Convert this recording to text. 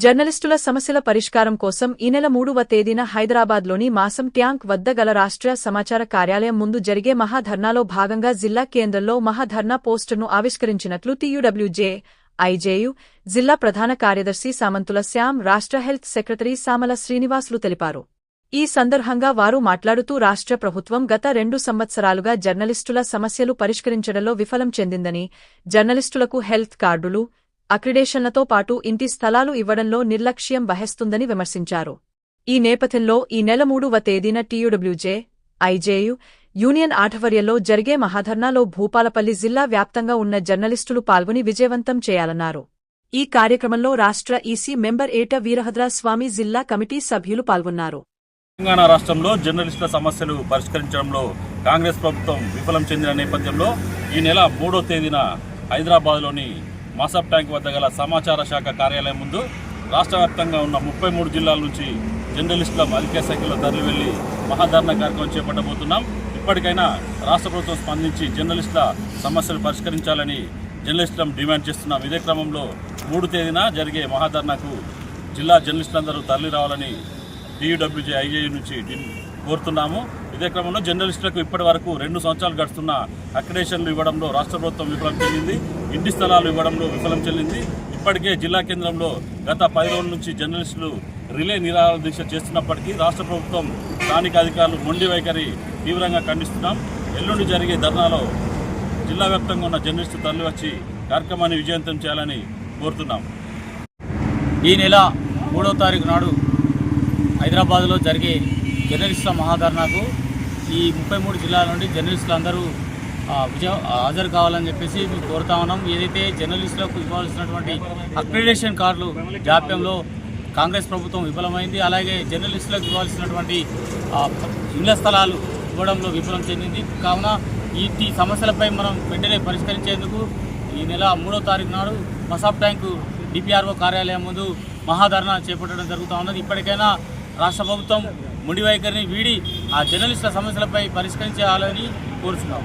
జర్నలిస్టుల సమస్యల పరిష్కారం కోసం ఈ నెల మూడవ తేదీన హైదరాబాద్లోని మాసం ట్యాంక్ వద్ద గల రాష్ట్ర సమాచార కార్యాలయం ముందు జరిగే మహాధర్నాలో భాగంగా జిల్లా కేంద్రంలో మహాధర్నా పోస్టును ఆవిష్కరించినట్లు టీయూడబ్ల్యూజే ఐజేయు జిల్లా ప్రధాన కార్యదర్శి సామంతుల శ్యామ్ రాష్ట్ర హెల్త్ సెక్రటరీ సామల శ్రీనివాసులు తెలిపారు. ఈ సందర్భంగా వారు మాట్లాడుతూ రాష్ట్ర ప్రభుత్వం గత రెండు సంవత్సరాలుగా జర్నలిస్టుల సమస్యలు పరిష్కరించడంలో విఫలం చెందిందని జర్నలిస్టులకు హెల్త్ కార్డులు అక్రిడేషన్లతో పాటు ఇంటి స్థలాలు ఇవ్వడంలో నిర్లక్ష్యం వహిస్తుందని విమర్శించారు. ఈ నేపథ్యంలో ఈ నెల మూడవ తేదీన టీయూడబ్ల్యూజే ఐజేయు యూనియన్ ఆధ్వర్యంలో జరిగే మహాధర్నాలో భూపాలపల్లి జిల్లా వ్యాప్తంగా ఉన్న జర్నలిస్టులు పాల్గొని విజయవంతం చేయాలన్నారు. ఈ కార్యక్రమంలో రాష్ట్ర ఈసీ మెంబర్ ఏట వీరభద్ర స్వామి జిల్లా కమిటీ సభ్యులు పాల్గొన్నారు. తెలంగాణ రాష్ట్రంలో జర్నలిస్టుల సమస్యలు పరిష్కరించడంలో కాంగ్రెస్ ప్రభుత్వం విఫలం చెందిన నేపథ్యంలో ఈ నెల మూడో తేదీన హైదరాబాద్లోని మాసప్ ట్యాంక్ వద్ద గల సమాచార శాఖ కార్యాలయం ముందు రాష్ట్ర వ్యాప్తంగా ఉన్న ముప్పై మూడు జిల్లాల నుంచి జర్నలిస్టుల అధిక సంఖ్యలో తరలి వెళ్ళి మహాధరణ కార్యక్రమం చేపట్టబోతున్నాం. ఇప్పటికైనా రాష్ట్ర ప్రభుత్వం స్పందించి జర్నలిస్టుల సమస్యలు పరిష్కరించాలని జర్నలిస్టులను డిమాండ్ చేస్తున్నాం. ఇదే క్రమంలో మూడు తేదీన జరిగే మహాధర్నాకు జిల్లా జర్నలిస్టులందరూ తరలి రావాలని టీయూడబ్ల్యూజే ఐజేయు నుంచి కోరుతున్నాము. ఇదే క్రమంలో జర్నలిస్టులకు ఇప్పటి వరకు రెండు సంవత్సరాలు గడుస్తున్న అక్రిడేషన్లు ఇవ్వడంలో రాష్ట్ర ప్రభుత్వం విఫలం చెందింది ఇంటి స్థలాలు ఇవ్వడంలో విఫలం చెల్లింది ఇప్పటికే జిల్లా కేంద్రంలో గత పది రోజుల నుంచి జర్నలిస్టులు రిలే నిరాహార దీక్ష చేస్తున్నప్పటికీ రాష్ట్ర ప్రభుత్వం స్థానిక అధికారులు మొండి వైఖరి తీవ్రంగా ఖండిస్తున్నాం. ఎల్లుండి జరిగే ధర్నాలో జిల్లా వ్యాప్తంగా ఉన్న జర్నలిస్టులు తరలివచ్చి కార్యక్రమాన్ని విజయవంతం చేయాలని కోరుతున్నాం. ఈ నెల మూడవ తారీఖు నాడు హైదరాబాద్లో జరిగే జర్నలిస్టుల మహాధర్నాకు ఈ ముప్పై మూడు జిల్లాల నుండి జర్నలిస్టులు అందరూ విజయ హాజరు కావాలని చెప్పేసి మేము కోరుతా ఉన్నాం. ఏదైతే జర్నలిస్టులకు ఇవ్వాల్సినటువంటి అక్రిడేషన్ కార్డులు జాప్యంలో కాంగ్రెస్ ప్రభుత్వం విఫలమైంది అలాగే జర్నలిస్టులకు ఇవ్వాల్సినటువంటి ఇళ్ళ స్థలాలు ఇవ్వడంలో విఫలం చెందింది. కావున ఈ ఈ సమస్యలపై మనం వెంటనే పరిష్కరించేందుకు ఈ నెల మూడో తారీఖు నాడు మసాబ్ ట్యాంకు డిపిఆర్ఓ కార్యాలయం ముందు మహాధరణ చేపట్టడం జరుగుతూ ఉన్నది. ఇప్పటికైనా రాష్ట్ర ప్రభుత్వం ముడి వైఖరిని వీడి ఆ జర్నలిస్టుల సమస్యలపై పరిష్కరించాలని కోరుచున్నాం